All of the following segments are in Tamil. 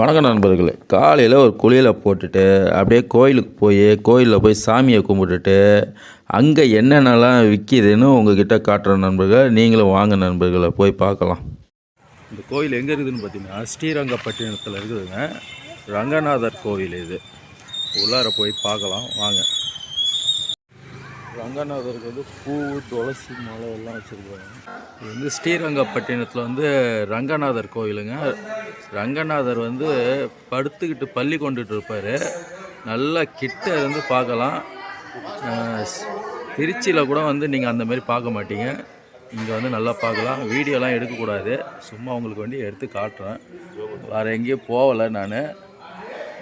வணக்கம் நண்பர்களே. காலையில் ஒரு குளியலை போட்டுட்டு அப்படியே கோயிலுக்கு போய் கோயிலில் போய் சாமியை கும்பிட்டுட்டு அங்கே என்னென்னலாம் விற்கிதுன்னு உங்ககிட்ட காட்டுற நண்பர்கள். நீங்களும் வாங்க நண்பர்களை போய் பார்க்கலாம். இந்த கோயில் எங்கே இருக்குதுன்னு பார்த்தீங்கன்னா ஸ்ரீரங்கப்பட்டினத்தில் இருக்குதுங்க. ரங்கநாதர் கோவில் இது. உள்ளார போய் பார்க்கலாம் வாங்க. ரங்கநாதருக்கு வந்து பூ துளசி மலை எல்லாம் வச்சுருக்காங்க. இது வந்து ஸ்ரீரங்கப்பட்டினத்தில் வந்து ரங்கநாதர் கோயிலுங்க. ரங்கநாதர் வந்து படுத்துக்கிட்டு பள்ளி கொண்டுட்டு இருப்பார். நல்லா கிட்ட இருந்து பார்க்கலாம். திருச்சியில் கூட வந்து நீங்கள் அந்தமாரி பார்க்க மாட்டீங்க. இங்கே வந்து நல்லா பார்க்கலாம். வீடியோலாம் எடுக்கக்கூடாது. சும்மா உங்களுக்கு வேண்டி எடுத்து காட்டுறேன். வேறு எங்கேயும் போகலை நான்.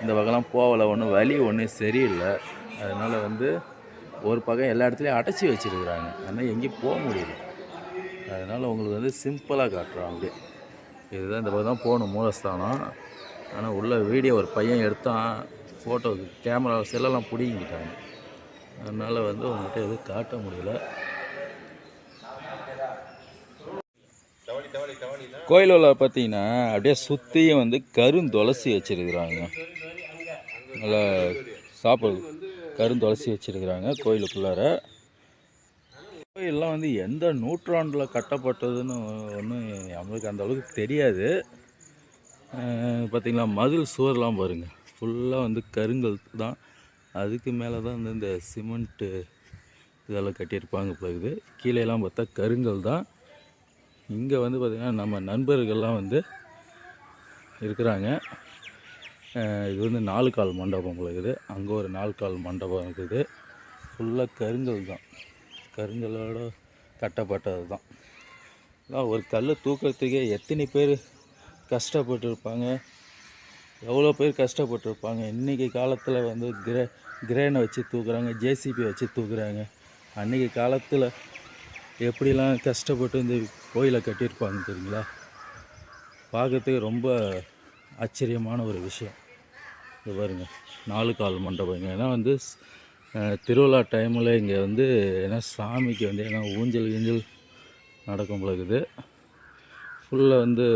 இந்த வகைலாம் போகலை. ஒன்றும் வழி ஒன்றும் சரியில்லை. அதனால் வந்து ஒரு பக்கம் எல்லா இடத்துலையும் அடைச்சி வச்சுருக்குறாங்க. அதனால் எங்கேயும் போக முடியல. அதனால் உங்களுக்கு வந்து சிம்பிளாக காட்டுறோம் அப்படியே. இதுதான் இந்த பக்கம் தான் போகணும் மூலஸ்தானம். ஆனால் உள்ள வீடியோ ஒரு பையன் எடுத்தான் ஃபோட்டோ கேமரா செல்லெல்லாம் பிடிங்கிட்டாங்க அதனால் வந்து உங்கள்கிட்ட எதுவும் காட்ட முடியல. கோயில் உள்ள பார்த்தீங்கன்னா அப்படியே சுற்றியும் வந்து கருந்துளசி வச்சுருக்குறாங்க. நல்லா சாப்பிடுது கருந்துளசி வச்சுருக்கிறாங்க கோயிலுக்குள்ளார. கோயிலெலாம் வந்து எந்த நூற்றாண்டில் கட்டப்பட்டதுன்னு ஒன்றும் நம்மளுக்கு அந்த அளவுக்கு தெரியாது. பார்த்திங்களா மதில் சுவர்லாம் பாருங்கள் ஃபுல்லாக வந்து கருங்கல் தான். அதுக்கு மேலே தான் வந்து இந்த சிமெண்ட்டு இதெல்லாம் கட்டியிருப்பாங்க போகுது கீழேலாம் பார்த்தா கருங்கல் தான். இங்கே வந்து பார்த்திங்கன்னா நம்ம நண்பர்கள்லாம் வந்து இருக்கிறாங்க. இது வந்து நாலு கால் மண்டபம் இருக்குது. அங்கே ஒரு நாலு கால் மண்டபம் இருக்குது. ஃபுல்லாக கருங்கல் தான். கருங்கலோட கட்டப்பட்டது தான். அதான் ஒரு கல் தூக்கிறதுக்கே எத்தனை பேர் கஷ்டப்பட்டுருப்பாங்க? எவ்வளோ பேர் கஷ்டப்பட்டுருப்பாங்க? இன்றைக்கி காலத்தில் வந்து கிரே கிரேனை வச்சு தூக்குறாங்க ஜேசிபி வச்சு தூக்குறாங்க. அன்றைக்கி காலத்தில் எப்படிலாம் கஷ்டப்பட்டு இந்த கோயிலை கட்டியிருப்பாங்க தெரியுங்களா? பார்க்கறதுக்கு ரொம்ப ஆச்சரியமான ஒரு விஷயம். இது பாருங்க நாலு கால் மண்டபம் ஏன்னா வந்து திருவிழா டைமில் இங்கே வந்து ஏன்னா சாமிக்கு வந்து ஏன்னா ஊஞ்சல் ஊஞ்சல் நடக்கும் இருக்குது ஃபுல்லாக வந்து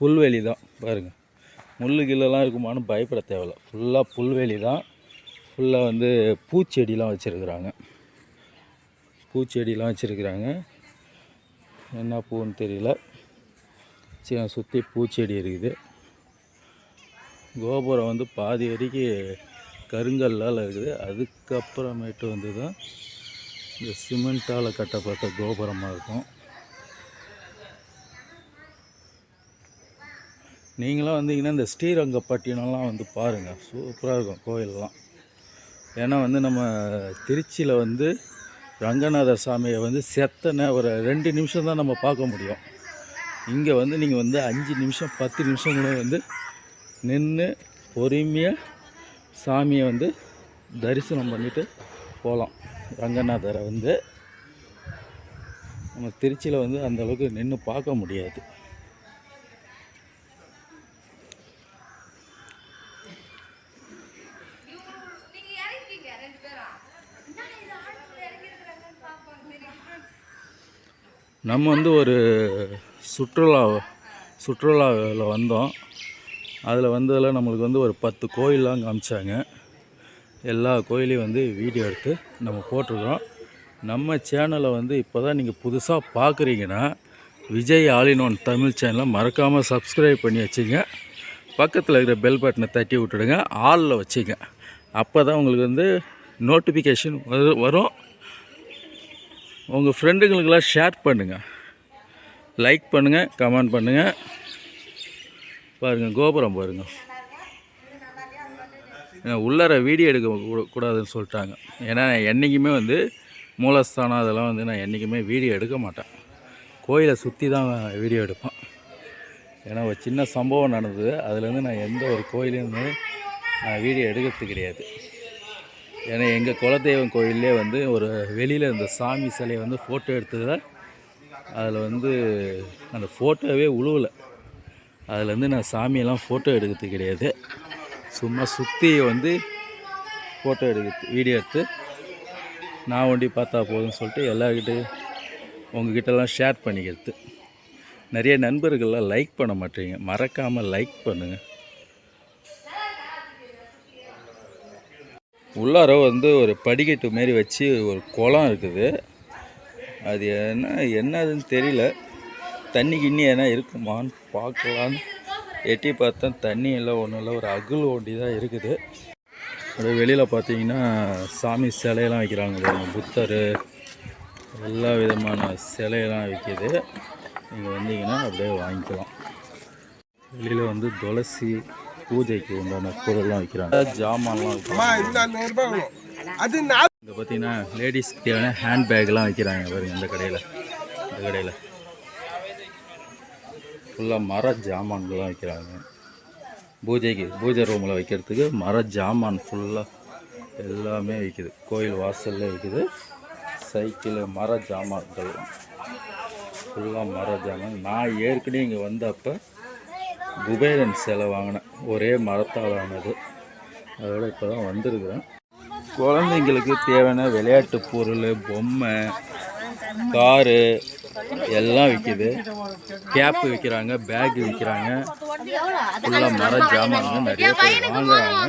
புல்வெளி தான். பாருங்கள் முள்ளு கீழெல்லாம் இருக்குமான்னு பயப்பட தேவையில்ல. ஃபுல்லாக புல்வெளி தான். ஃபுல்லாக வந்து பூச்செடிலாம் வச்சுருக்குறாங்க. பூச்செடிலாம் வச்சுருக்குறாங்க. என்ன பூன்னு தெரியல. சுற்றி பூச்செடி இருக்குது. கோபுரம் வந்து பாதி வரைக்கும் கருங்கல்லால் இருக்குது. அதுக்கப்புறமேட்டு வந்து தான் இந்த சிமெண்ட்டால் கட்டப்பட்ட கோபுரமாக இருக்கும். நீங்களாம் வந்தீங்கன்னா இந்த ஸ்ரீரங்கப்பட்டினம்லாம் வந்து பாருங்கள் சூப்பராக இருக்கும் கோயிலெலாம். ஏன்னா வந்து நம்ம திருச்சியில் வந்து ரங்கநாதர் சாமியை வந்து செத்தனை ஒரு ரெண்டு நிமிஷம் தான் நம்ம பார்க்க முடியும். இங்கே வந்து நீங்கள் வந்து அஞ்சு நிமிஷம் பத்து நிமிஷம் கூட வந்து நின்று பொறுமையாக சாமியை வந்து தரிசனம் பண்ணிவிட்டு போகலாம் ரங்கநாதரை வந்து நம்ம திருச்சியில் வந்து அந்தளவுக்கு நின்று பார்க்க முடியாது. நம்ம வந்து ஒரு சுற்றுலா சுற்றுலாவில் வந்தோம். அதில் வந்ததில் நம்மளுக்கு வந்து ஒரு பத்து கோயிலெலாம் காமிச்சாங்க. எல்லா கோயிலையும் வந்து வீடியோ எடுத்து நம்ம போட்டிருக்கிறோம். நம்ம சேனலை வந்து இப்போ தான் நீங்கள் புதுசாக பார்க்குறீங்கன்னா விஜய் ஆலினோன் தமிழ் சேனலை மறக்காமல் சப்ஸ்கிரைப் பண்ணி வச்சுங்க. பக்கத்தில் இருக்கிற பெல் பட்டனை தட்டி விட்டுடுங்க. ஆளில் வச்சுங்க. அப்போ தான் உங்களுக்கு வந்து நோட்டிஃபிகேஷன் வரும். உங்கள் ஃப்ரெண்டுங்களுக்கெல்லாம் ஷேர் பண்ணுங்கள் லைக் பண்ணுங்கள் கமெண்ட் பண்ணுங்கள் பாருங்கள் கோபுரம் பாருங்கள் உள்ளார வீடியோ எடுக்க கூடாதுன்னு சொல்லிட்டாங்க. ஏன்னா என்றைக்குமே வந்து மூலஸ்தானம் அதெல்லாம் வந்து நான் என்றைக்குமே வீடியோ எடுக்க மாட்டேன். கோயிலை சுற்றி தான் வீடியோ எடுப்பேன். ஏன்னா ஒரு சின்ன சம்பவம் நடந்தது. அதுலேருந்து நான் எந்த ஒரு கோயிலேருந்து நான் வீடியோ எடுக்கிறது கிடையாது. ஏன்னா எங்கள் குலதெய்வம் கோயிலே வந்து ஒரு வெளியில் இந்த சாமி சிலையை வந்து ஃபோட்டோ எடுத்ததில் அதில் வந்து அந்த ஃபோட்டோவே உழுவலை. அதுலேருந்து நான் சாமியெல்லாம் ஃபோட்டோ எடுக்கிறது கிடையாது. சும்மா சுற்றி வந்து ஃபோட்டோ எடுக்கிறது வீடியோ எடுத்து நான் ஒண்டி பார்த்தா போதும்னு சொல்லிட்டு எல்லாருக்கிட்டே உங்ககிட்டலாம் ஷேர் பண்ணிக்கிறது. நிறைய நண்பர்கள்லாம் லைக் பண்ண மாட்டீங்க. மறக்காமல் லைக் பண்ணுங்கள் உள்ளார வந்து ஒரு படிக்கட்டு மாரி வச்சு ஒரு குளம் இருக்குது. அது என்ன என்னதுன்னு தெரியல. தண்ணி கிண்ணி எதனா இருக்குமான்னு பார்க்கலான்னு எட்டி பார்த்தா தண்ணி இல்லை ஒன்றும் இல்லை. ஒரு அகுல் ஒண்டி தான் இருக்குது. அப்படியே வெளியில் பார்த்தீங்கன்னா சாமி சிலையெல்லாம் வைக்கிறாங்க. புத்தர். எல்லா விதமான சிலையெல்லாம் விற்கிது நீங்கள் வந்தீங்கன்னா அப்படியே வாங்கிக்கலாம். வெளியில் வந்து துளசி பூஜைக்கு உண்டான பொருள்லாம் விற்கிறாங்க ஜாமான்லாம் நான் இங்கே பார்த்தீங்கன்னா லேடிஸ்க்கு தேவையான ஹேண்ட் பேக்லாம் வைக்கிறாங்க பாருங்க இந்த கடையில். இந்த கடையில். ஃபுல்லாக மர ஜாமான்கள்லாம் வைக்கிறாங்க. பூஜைக்கு பூஜை ரூமில் வைக்கிறதுக்கு மர ஜாமான் ஃபுல்லாக எல்லாமே விற்கிது கோயில் வாசல்ல விற்கிது சைக்கிள் மர ஜாமான்கள். ஃபுல்லாக மர ஜாமான். நான் ஏற்கனவே இங்கே வந்தப்போ குபேரன் சிலை வாங்கினேன். ஒரே மரத்தால் ஆனது. அதோட இப்போ தான் வந்திருக்கிறேன். குழந்தைங்களுக்கு தேவையான விளையாட்டு பொருள் பொம்மை காரு எல்லாம் விற்கிது கேப்பு விற்கிறாங்க பேக் விற்கிறாங்க ஃபுல்லாக மர ஜாமான்ங்க நிறைய பேர் வாங்குறாங்க.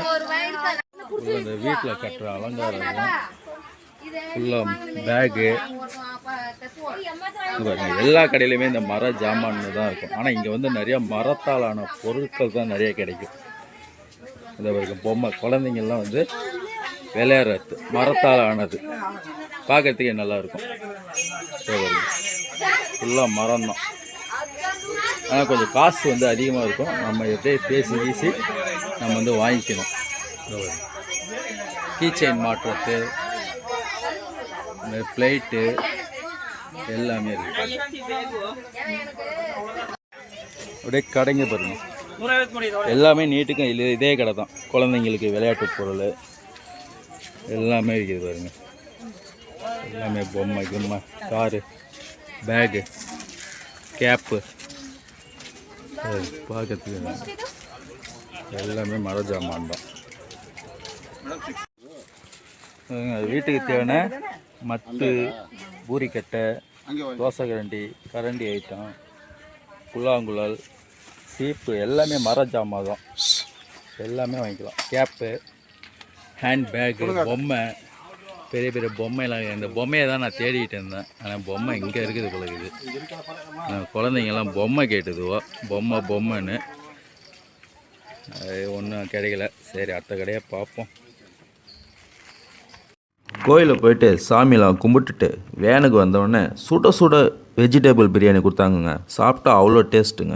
இந்த வீட்டில் கட்டுற அலங்காரம் ஃபுல்லாக பேகு எல்லா கடையிலையுமே இந்த மர ஜாமான் தான் இருக்கும். ஆனால் இங்கே வந்து நிறைய மரத்தாலான பொருட்கள் தான் நிறைய கிடைக்கும். இந்த பாருங்க பொம்மை குழந்தைங்கள்லாம் வந்து விளையாடுறது. மரத்தால் ஆனது பார்க்கறதுக்கே நல்லா இருக்கும். ஃபுல்லாக மரம் தான். ஆனால் கொஞ்சம் காசு வந்து அதிகமாக இருக்கும். நம்ம எப்படியே பேசி வீசி நம்ம வந்து வாங்கிக்கணும். கீ செயின் மாட்டுறது இந்த பிளேட்டு எல்லாமே இருக்கு. அப்படியே கடைங்க பாருங்க. எல்லாமே நீட்டுக்கும் இது இதே கடை தான். குழந்தைங்களுக்கு விளையாட்டு பொருள் எல்லாமே விற்கிது பாருங்க. எல்லாமே பொம்மை கிம்மை காரு. பேகு கேப்பு பார்க்கறதுக்கு எல்லாமே மர ஜாமான் தான். வீட்டுக்கு தேவையான மத்து பூரிக்கட்டை தோசை கரண்டி கரண்டி ஐட்டம் புல்லாங்குழல் சீப்பு எல்லாமே மர ஜாமான் தான். எல்லாமே வாங்கிக்கலாம். கேப்பு ஹேண்ட் பேக்கு பொம்மை பெரிய பெரிய பொம்மைலாம் இந்த பொம்மையை தான் நான் தேடிக்கிட்டு இருந்தேன். ஆனால் பொம்மை இங்கே இருக்குது குழகுது குழந்தைங்கெல்லாம் பொம்மை கேட்டுதுவோ பொம்மை பொம்மைன்னு. அது ஒன்றும் கிடைக்கல. சரி அடுத்த கடையாக பார்ப்போம். கோயிலில் போயிட்டு சாமியெல்லாம் கும்பிட்டுட்டு வேனுக்கு வந்தோடனே சுட சுட வெஜிடபிள் பிரியாணி கொடுத்தாங்கங்க. சாப்பிட்டா அவ்வளோ டேஸ்ட்டுங்க